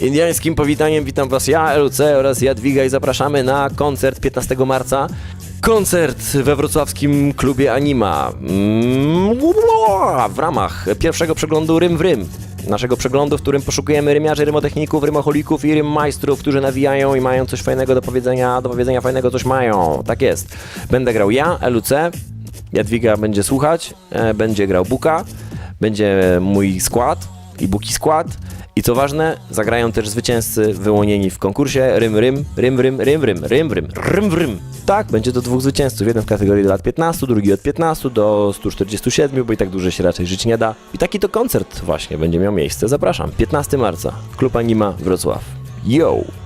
Indiańskim powitaniem witam Was ja, LUC oraz Jadwiga i zapraszamy na koncert 15 marca. Koncert we wrocławskim klubie Anima Mm, w ramach pierwszego przeglądu Rym w Rym. Naszego przeglądu, w którym poszukujemy rymiarzy, rymotechników, rymocholików i rymmajstrów, którzy nawijają i mają coś fajnego do powiedzenia, do powiedzenia fajnego coś mają. Tak jest. Będę grał ja, LUC, Jadwiga będzie słuchać, e, będzie grał Buka, będzie mój skład i Buki skład. I co ważne, zagrają też zwycięzcy wyłonieni w konkursie Rym Rym, Rym Rym, Rym Rym, Rym Rym, Rym Rym. Tak, będzie to dwóch zwycięzców. Jeden w kategorii do lat 15, drugi od 15 do 147, bo i tak dłużej się raczej żyć nie da. I taki to koncert właśnie będzie miał miejsce. Zapraszam, 15 marca, Klub Anima Wrocław. Yo!